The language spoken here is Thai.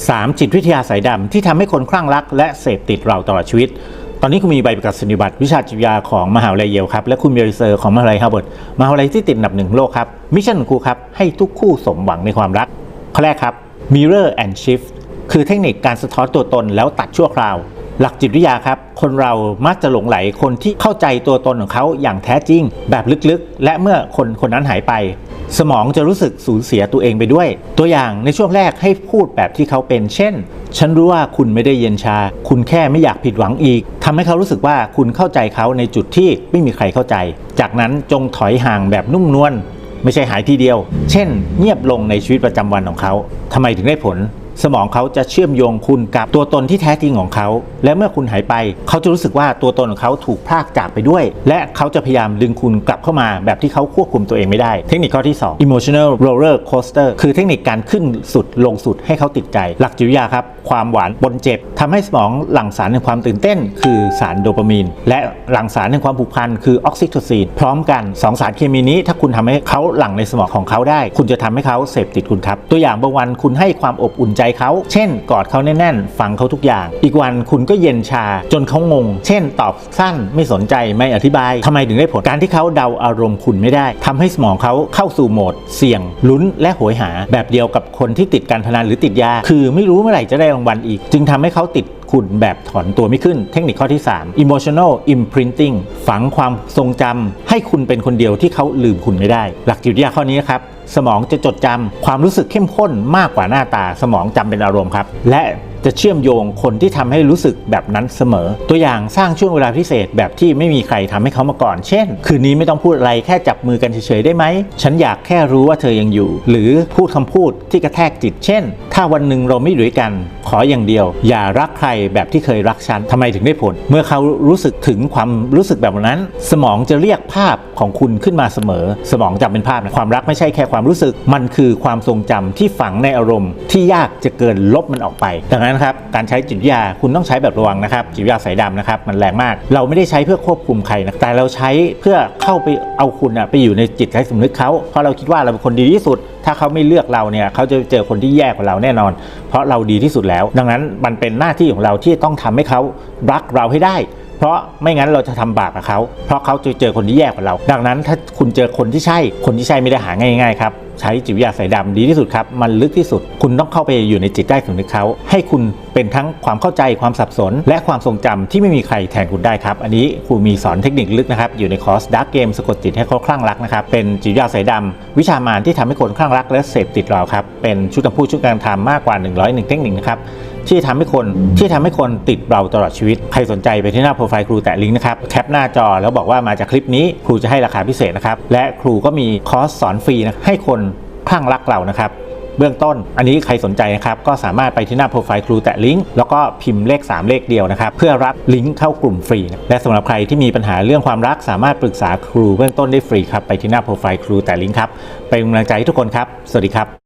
3 จิตวิทยาสายดำที่ทำให้คนคลั่งรัก และเสพติดเราตลอดชีวิต ตอนนี้คุณมีใบประกาศนียบัตรวิชาจิตวิทยาของมหาวิทยาลัยเยลครับ และคุณมีรีเซอร์ของมหาวิทยาลัยฮาร์วาร์ดมหาวิทยาลัยที่ติดอันดับหนึ่งของโลกครับ มิชชั่นของครูครับ ให้ทุกคู่สมหวังในความรัก ข้อแรกครับ mirror and shift คือเทคนิคการสะท้อนตัวตนแล้วตัดชั่วคราว หลักจิตวิทยาครับ คนเรามักจะหลงไหลคนที่เข้าใจตัวตนของเขาอย่างแท้จริง แบบลึกๆ และเมื่อคนคนนั้นหายไป สมองจะรู้สึกสูญเสียตัวเองไปด้วย ตัวอย่างในช่วงแรกให้พูดแบบที่เขาเป็น เช่น ฉันรู้ว่าคุณไม่ได้เย็นชา คุณแค่ไม่อยากผิดหวังอีกทำให้เขารู้สึกว่าคุณเข้าใจเขาในจุดที่ไม่มีใครเข้าใจ จากนั้นจงถอยห่างแบบนุ่มนวลไม่ใช่หายทีเดียว เช่น เงียบลงในชีวิตประจำวันของเขาทำไมถึงได้ผล สมองเขาจะเชื่อมโยงคุณกับตัวตนที่แท้จริงของเขา และเมื่อคุณหายไป เขาจะรู้สึกว่าตัวตนของเขาถูกพรากจากไปด้วย และเขาจะพยายามดึงคุณกลับเข้ามาแบบที่เขาควบคุมตัวเองไม่ได้ เทคนิคข้อที่ 2 emotional roller coaster คือเทคนิคการขึ้นสุดลงสุดให้เขาติดใจ หลักจิตวิทยาครับ ความหวานปนเจ็บทำให้สมองหลั่งสารแห่งความตื่นเต้น คือสารโดปามีนและหลั่งสารแห่งความผูกพันคือออกซิโทซินพร้อมกันสองสารเคมีนี้ ถ้าคุณทำให้เขาหลั่งในสมองของเขาได้ คุณจะทำให้เขาเสพติดคุณครับตัวอย่างบางวันคุณให้ความอบอุ่นใจเขา เช่น กอดเขาแน่นๆ ฟังเขาทุกอย่าง อีกวันคุณก็เย็นชาจนเขางง เช่น ตอบสั้นไม่สนใจไม่อธิบายทำไมถึงได้ผลการที่เขาเดาอารมณ์คุณไม่ได้ทำให้สมองเขาเข้าสู่โหมด เสี่ยง ลุ้นและโหยหา แบบเดียวกับคนที่ติดการพนันหรือติดยา คือไม่รู้เมื่อไหร่จะได้รางวัลอีก จึงทำให้เขาติด คุณแบบถอนตัวไม่ขึ้น เทคนิคข้อที่ 3 emotional imprinting ฝังความทรงจำให้คุณเป็นคนเดียวที่เขาลืมคุณไม่ได้ หลักจิตวิทยาข้อนี้นะครับสมองจะจดจำความรู้สึกเข้มข้นมากกว่าหน้าตา สมองจำเป็นอารมณ์ครับ และ จะเชื่อมโยงคนที่ทำให้รู้สึกแบบนั้นเสมอ ตัวอย่างสร้างช่วงเวลาพิเศษแบบที่ไม่มีใครทำให้เขามาก่อน เช่น คืนนี้ไม่ต้องพูดอะไรแค่จับมือกันเฉยๆได้ไหม ฉันอยากแค่รู้ว่าเธอยังอยู่ หรือพูดคำพูดที่กระแทกจิต เช่น ถ้าวันหนึ่งเราไม่อยู่ด้วยกัน ขออย่างเดียว อย่ารักใครแบบที่เคยรักฉันทำไมถึงได้ผล เมื่อเขารู้สึกถึงความรู้สึกแบบนั้น สมองจะเรียกภาพของคุณขึ้นมาเสมอ สมองจำเป็นภาพนะความรักไม่ใช่แค่ความรู้สึก มันคือความทรงจำที่ฝังในอารมณ์ ที่ยากจะเกินลบมันออกไปดังนั้นครับการใช้จิตวิทยาคุณต้องใช้แบบระวังนะครับจิตวิทยาสายดำนะครับมันแรงมาก เราไม่ได้ใช้เพื่อควบคุมใครนะแต่เราใช้เพื่อเข้าไปเอาคุณอะไปอยู่ในจิตใต้สำนึกเขาเพราะเราคิดว่าเราเป็นคนดีที่สุด ถ้าเขาไม่เลือกเราเนี่ยเขาจะเจอคนที่แย่กว่าเราแน่นอน เพราะเราดีที่สุดแล้ว ดังนั้นมันเป็นหน้าที่ของเราที่ต้องทำให้เขารักเราให้ได้ เพราะไม่งั้นเราจะทำบาปกับเขา เพราะเขาจะเจอคนที่แย่กว่าเรา ดังนั้นถ้าคุณเจอคนที่ใช่ คนที่ใช่ไม่ได้หาง่ายๆครับใช้จิตวิทยาสายดำดีที่สุดครับ มันลึกที่สุด คุณต้องเข้าไปอยู่ในจิตใต้สำนึกเขาให้คุณเป็นทั้งความเข้าใจความสับสน และความทรงจำที่ไม่มีใครแทนคุณได้ครับ อันนี้ครูมีสอนเทคนิคลึกนะครับ อยู่ในคอร์ส Dark Game สะกดจิตให้เขาคลั่งรักนะครับ เป็นจิตวิทยาสายดำวิชามารที่ทำให้คนคลั่งรักและเสพติดเราครับเป็นชุดคำพูดชุดการทำมากกว่า 101 เทคนิคนะครับ ที่ทำให้คนที่ทำให้คนติดเราตลอดชีวิต ใครสนใจไปที่หน้าโปรไฟล์ครูแตะลิงก์นะครับ แคปหน้าจอแล้วบอกว่ามาจากคลิปนี้ครูจะให้ราคาพิเศษนะครับ และครูก็มีคอร์สสอนฟรีนะให้คนคลั่งรักเรานะครับเบื้องต้นอันนี้ใครสนใจนะครับก็สามารถไปที่หน้าโปรไฟล์ครูแตะลิงก์แล้วก็พิมพ์เลข 3 เลขเดียวนะครับเพื่อรับลิงก์เข้ากลุ่มฟรีนะและสำหรับใครที่มีปัญหาเรื่องความรัก สามารถปรึกษาครูเบื้องต้นได้ฟรีครับไปที่หน้าโปรไฟล์ครูแตะลิงก์ครับเป็นกำลังใจให้ทุกคนครับ สวัสดีครับ